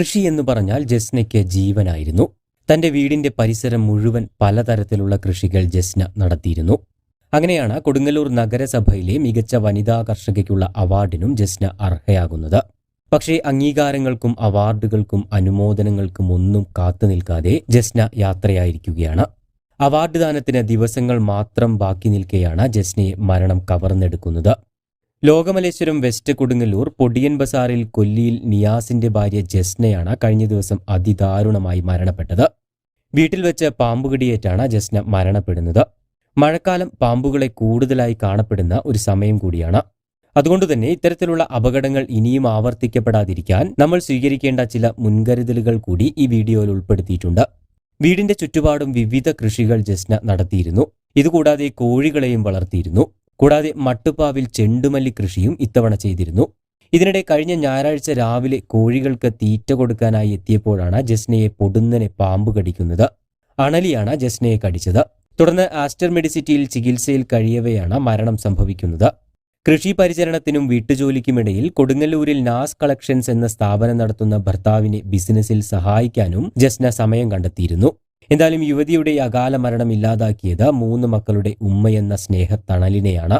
കൃഷി എന്ന് പറഞ്ഞാൽ ജസ്നയ്ക്ക് ജീവനായിരുന്നു. തന്റെ വീടിന്റെ പരിസരം മുഴുവൻ പലതരത്തിലുള്ള കൃഷികൾ ജസ്ന നടത്തിയിരുന്നു. അങ്ങനെയാണ് കൊടുങ്ങല്ലൂർ നഗരസഭയിലെ മികച്ച വനിതാ കർഷകയ്ക്കുള്ള അവാർഡിനും ജസ്ന അർഹയാകുന്നത്. പക്ഷേ അംഗീകാരങ്ങൾക്കും അവാർഡുകൾക്കും അനുമോദനങ്ങൾക്കും ഒന്നും കാത്തു നിൽക്കാതെ ജസ്ന യാത്രയായിരിക്കുകയാണ്. അവാർഡ് ദാനത്തിന് ദിവസങ്ങൾ മാത്രം ബാക്കി നിൽക്കെയാണ് ജസ്നയെ മരണം കവർന്നെടുക്കുന്നത്. ലോകമലേശ്വരം വെസ്റ്റ് കൊടുങ്ങല്ലൂർ പൊടിയൻ ബസാറിൽ കൊല്ലിയിൽ നിയാസിന്റെ ഭാര്യ ജസ്നയാണ് കഴിഞ്ഞ ദിവസം അതിദാരുണമായി മരണപ്പെട്ടത്. വീട്ടിൽ വെച്ച് പാമ്പുകടിയേറ്റാണ് ജസ്ന മരണപ്പെടുന്നത്. മഴക്കാലം പാമ്പുകളെ കൂടുതലായി കാണപ്പെടുന്ന ഒരു സമയം കൂടിയാണ്. അതുകൊണ്ടുതന്നെ ഇത്തരത്തിലുള്ള അപകടങ്ങൾ ഇനിയും ആവർത്തിക്കപ്പെടാതിരിക്കാൻ നമ്മൾ സ്വീകരിക്കേണ്ട ചില മുൻകരുതലുകൾ കൂടി ഈ വീഡിയോയിൽ ഉൾപ്പെടുത്തിയിട്ടുണ്ട്. വീടിന്റെ ചുറ്റുപാടും വിവിധ കൃഷികൾ ജസ്ന നടത്തിയിരുന്നു. ഇതുകൂടാതെ കോഴികളെയും വളർത്തിയിരുന്നു. കൂടാതെ മട്ടുപ്പാവിൽ ചെണ്ടുമല്ലി കൃഷിയും ഇത്തവണ ചെയ്തിരുന്നു. ഇതിനിടെ കഴിഞ്ഞ ഞായറാഴ്ച രാവിലെ കോഴികൾക്ക് തീറ്റ കൊടുക്കാനായി എത്തിയപ്പോഴാണ് ജസ്നയെ പൊടുന്നനെ പാമ്പ് കടിക്കുന്നത്. അണലിയാണ് ജസ്നയെ കടിച്ചത്. തുടർന്ന് ആസ്റ്റർ മെഡിസിറ്റിയിൽ ചികിത്സയിൽ കഴിയവെയാണ് മരണം സംഭവിക്കുന്നത്. കൃഷി പരിചരണത്തിനും വീട്ടുജോലിക്കുമിടയിൽ കൊടുങ്ങല്ലൂരിൽ നാസ് കളക്ഷൻസ് എന്ന സ്ഥാപനം നടത്തുന്ന ഭർത്താവിനെ ബിസിനസ്സിൽ സഹായിക്കാനും ജസ്ന സമയം കണ്ടെത്തിയിരുന്നു. എന്തായാലും യുവതിയുടെ അകാല മരണം ഇല്ലാതാക്കിയത് മൂന്ന് മക്കളുടെ ഉമ്മയെന്ന സ്നേഹത്തണലിനെയാണ്.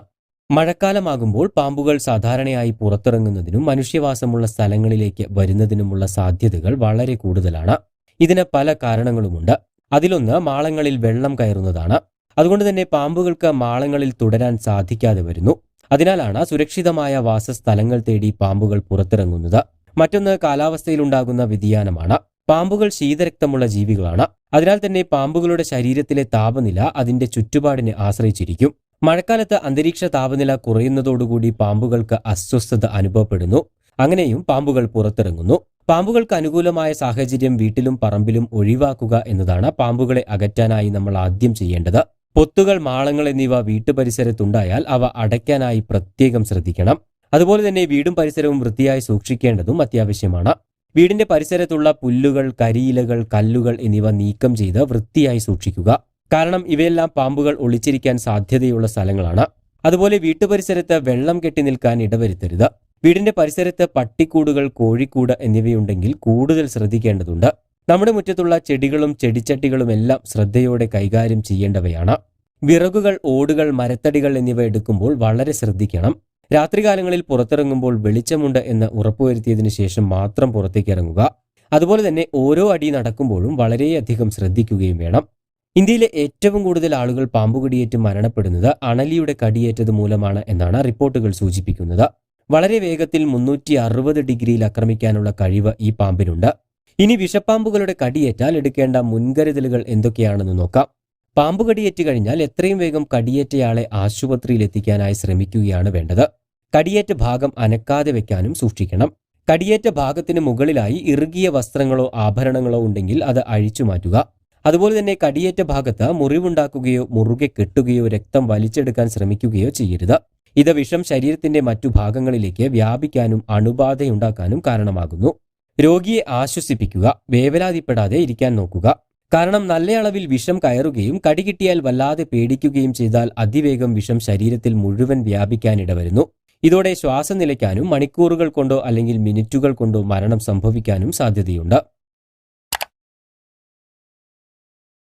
മഴക്കാലമാകുമ്പോൾ പാമ്പുകൾ സാധാരണയായി പുറത്തിറങ്ങുന്നതിനും മനുഷ്യവാസമുള്ള സ്ഥലങ്ങളിലേക്ക് വരുന്നതിനുമുള്ള സാധ്യതകൾ വളരെ കൂടുതലാണ്. ഇതിന് പല കാരണങ്ങളുമുണ്ട്. അതിലൊന്ന് മാളങ്ങളിൽ വെള്ളം കയറുന്നതാണ്. അതുകൊണ്ട് തന്നെ പാമ്പുകൾക്ക് മാളങ്ങളിൽ തുടരാൻ സാധിക്കാതെ വരുന്നു. അതിനാലാണ് സുരക്ഷിതമായ വാസസ്ഥലങ്ങൾ തേടി പാമ്പുകൾ പുറത്തിറങ്ങുന്നത്. മറ്റൊന്ന് കാലാവസ്ഥയിലുണ്ടാകുന്ന വ്യതിയാനമാണ്. പാമ്പുകൾ ശീതരക്തമുള്ള ജീവികളാണ്. അതിനാൽ തന്നെ പാമ്പുകളുടെ ശരീരത്തിലെ താപനില അതിന്റെ ചുറ്റുപാടിനെ ആശ്രയിച്ചിരിക്കും. മഴക്കാലത്ത് അന്തരീക്ഷ താപനില കുറയുന്നതോടുകൂടി പാമ്പുകൾക്ക് അസ്വസ്ഥത അനുഭവപ്പെടുന്നു. അങ്ങനെയും പാമ്പുകൾ പുറത്തിറങ്ങുന്നു. പാമ്പുകൾക്ക് അനുകൂലമായ സാഹചര്യം വീട്ടിലും പറമ്പിലും ഒഴിവാക്കുക എന്നതാണ് പാമ്പുകളെ അകറ്റാനായി നമ്മൾ ആദ്യം ചെയ്യേണ്ടത്. പൊത്തുകൾ മാളങ്ങൾ എന്നിവ വീട്ടുപരിസരത്തുണ്ടായാൽ അവ അടയ്ക്കാനായി പ്രത്യേകം ശ്രദ്ധിക്കണം. അതുപോലെ തന്നെ വീടും പരിസരവും വൃത്തിയായി സൂക്ഷിക്കേണ്ടതും അത്യാവശ്യമാണ്. വീടിന്റെ പരിസരത്തുള്ള പുല്ലുകൾ കരിയിലകൾ കല്ലുകൾ എന്നിവ നീക്കം ചെയ്ത് വൃത്തിയായി സൂക്ഷിക്കുക. കാരണം ഇവയെല്ലാം പാമ്പുകൾ ഒളിച്ചിരിക്കാൻ സാധ്യതയുള്ള സ്ഥലങ്ങളാണ്. അതുപോലെ വീട്ടുപരിസരത്ത് വെള്ളം കെട്ടി നിൽക്കാൻ ഇടവരുത്തരുത്. വീടിന്റെ പരിസരത്ത് പട്ടിക്കൂടുകൾ കോഴിക്കൂട് എന്നിവയുണ്ടെങ്കിൽ കൂടുതൽ ശ്രദ്ധിക്കേണ്ടതുണ്ട്. നമ്മുടെ മുറ്റത്തുള്ള ചെടികളും ചെടിച്ചട്ടികളും എല്ലാം ശ്രദ്ധയോടെ കൈകാര്യം ചെയ്യേണ്ടവയാണ്. വിറകുകൾ ഓടുകൾ മരത്തടികൾ എന്നിവ എടുക്കുമ്പോൾ വളരെ ശ്രദ്ധിക്കണം. രാത്രികാലങ്ങളിൽ പുറത്തിറങ്ങുമ്പോൾ വെളിച്ചമുണ്ട് എന്ന് ഉറപ്പുവരുത്തിയതിന് ശേഷം മാത്രം പുറത്തേക്ക് ഇറങ്ങുക. അതുപോലെ തന്നെ ഓരോ അടി നടക്കുമ്പോഴും വളരെയധികം ശ്രദ്ധിക്കുകയും വേണം. ഇന്ത്യയിലെ ഏറ്റവും കൂടുതൽ ആളുകൾ പാമ്പുകടിയേറ്റ് മരണപ്പെടുന്നത് അണലിയുടെ കടിയേറ്റത് മൂലമാണ് എന്നാണ് റിപ്പോർട്ടുകൾ സൂചിപ്പിക്കുന്നത്. വളരെ വേഗത്തിൽ മുന്നൂറ്റി അറുപത് ഡിഗ്രിയിൽ ആക്രമിക്കാനുള്ള കഴിവ് ഈ പാമ്പിനുണ്ട്. ഇനി വിഷപ്പാമ്പുകളുടെ കടിയേറ്റാൽ എടുക്കേണ്ട മുൻകരുതലുകൾ എന്തൊക്കെയാണെന്ന് നോക്കാം. പാമ്പ് കടിയേറ്റ് കഴിഞ്ഞാൽ എത്രയും വേഗം കടിയേറ്റയാളെ ആശുപത്രിയിൽ എത്തിക്കാനായി ശ്രമിക്കുകയാണ് വേണ്ടത്. കടിയേറ്റ ഭാഗം അനക്കാതെ വെക്കാനും സൂക്ഷിക്കണം. കടിയേറ്റ ഭാഗത്തിന് മുകളിലായി ഇറുകിയ വസ്ത്രങ്ങളോ ആഭരണങ്ങളോ ഉണ്ടെങ്കിൽ അത് അഴിച്ചു മാറ്റുക. അതുപോലെ തന്നെ കടിയേറ്റ ഭാഗത്ത് മുറിവുണ്ടാക്കുകയോ മുറുകെ കെട്ടുകയോ രക്തം വലിച്ചെടുക്കാൻ ശ്രമിക്കുകയോ ചെയ്യരുത്. ഇത് വിഷം ശരീരത്തിന്റെ മറ്റു ഭാഗങ്ങളിലേക്ക് വ്യാപിക്കാനും അണുബാധയുണ്ടാക്കാനും കാരണമാകുന്നു. രോഗിയെ ആശ്വസിപ്പിക്കുക വേവലാതിപ്പെടാതെ ഇരിക്കാൻ നോക്കുക. കാരണം നല്ല അളവിൽ വിഷം കയറുകയും കടി കിട്ടിയാൽ വല്ലാതെ പേടിക്കുകയും ചെയ്താൽ അതിവേഗം വിഷം ശരീരത്തിൽ മുഴുവൻ വ്യാപിക്കാൻ ഇടവരുന്നു. ഇതോടെ ശ്വാസം നിലയ്ക്കാനും മണിക്കൂറുകൾ കൊണ്ടോ അല്ലെങ്കിൽ മിനിറ്റുകൾ കൊണ്ടോ മരണം സംഭവിക്കാനും സാധ്യതയുണ്ട്.